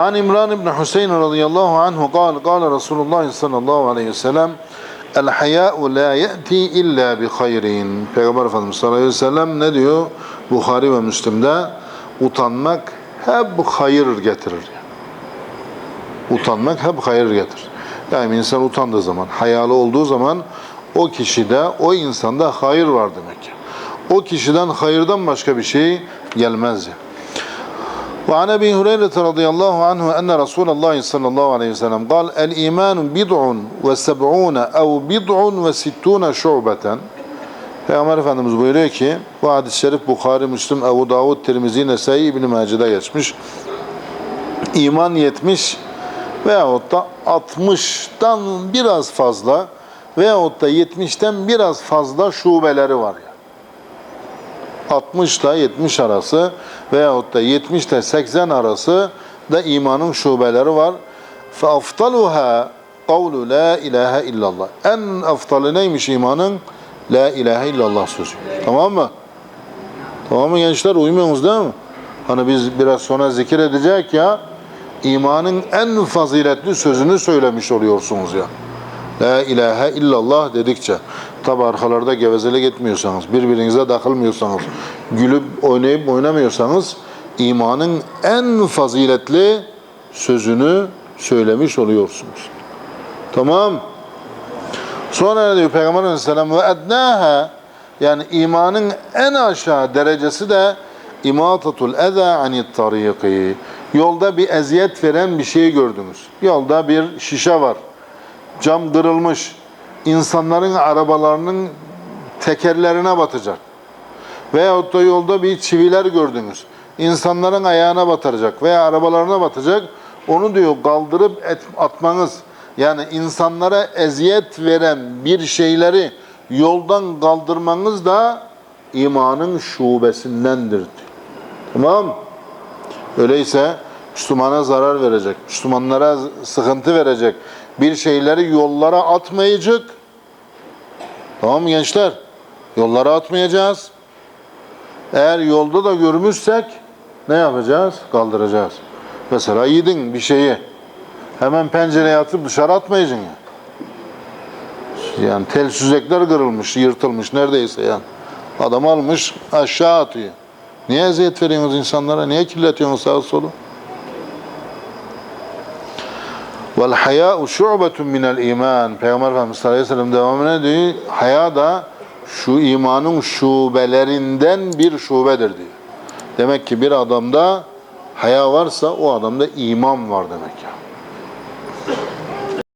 عن إمران بن حسين رضي الله عنه قال قال رسول الله صلى الله عليه وسلم الحياء لا يأتي إلا بخير Peygamber Efendimiz sallallahu aleyhi ve sellem ne diyor? Bukhari ve Müslim'de utanmak hep hayır getirir. Utanmak hep hayır getirir. Yani insan utandığı zaman, hayalı olduğu zaman o kişide, o insanda hayır var demek. O kişiden hayırdan başka bir şey gelmez. Yani. وعن ابي هريره رضي الله عنه ان رسول الله صلى الله عليه وسلم قال الايمان بضع وسبعون او بضع وستون شعبة Peygamber Efendimiz buyuruyor ki bu hadis-i şerif Bukhari, Müslim, Ebu Davud, Tirmizi, Nesai, İbn-i Mace'de geçmiş. İman 70 veyahut da 60'tan biraz fazla veyahut da 70'ten biraz fazla şubeleri var. Yani. 60 ile 70 arası veyahut da 70 ile 80 arası da imanın şubeleri var. فَاَفْطَلُهَا قَوْلُ لَا اِلَٰهَ illallah. En aftalı neymiş imanın? La ilahe illallah sözü. Tamam mı? Tamam mı gençler? Uymuyorsunuz değil mi? Hani biz biraz sonra zikir edecek ya, imanın en faziletli sözünü söylemiş oluyorsunuz ya. La ilahe illallah dedikçe. Tabi arkalarda gevezelik etmiyorsanız, birbirinize takılmıyorsanız, gülüp oynayıp oynamıyorsanız imanın en faziletli sözünü söylemiş oluyorsunuz. Tamam. Sonra ne diyor Peygamber Aleyhisselam ve ednaha yani imanın en aşağı derecesi de imatatul eza anit tariki. Yolda bir eziyet veren bir şey gördünüz. Yolda bir şişe var. Cam kırılmış. İnsanların arabalarının tekerlerine batacak. Veyahut da yolda bir çiviler gördünüz. İnsanların ayağına batacak veya arabalarına batacak. Onu diyor kaldırıp et, atmanız. Yani insanlara eziyet veren bir şeyleri yoldan kaldırmanız da imanın şubesindendir. diyor. Tamam Öyleyse Müslümana zarar verecek, Müslümanlara sıkıntı verecek bir şeyleri yollara atmayacak. Tamam mı gençler? Yollara atmayacağız. Eğer yolda da görmüşsek ne yapacağız? Kaldıracağız. Mesela yedin bir şeyi. Hemen pencereye atıp dışarı atmayacaksın ya. Yani tel süzekler kırılmış, yırtılmış neredeyse yani. Adam almış aşağı atıyor. Niye eziyet veriyorsunuz insanlara? Niye kirletiyorsunuz sağa solu? Vel hayâ'u şu'betun minel iman. Peygamber Efendimiz sallallahu aleyhi ve sellem devamına diyor. Haya da şu imanın şubelerinden bir şubedir diyor. Demek ki bir adamda haya varsa o adamda iman var demek ya.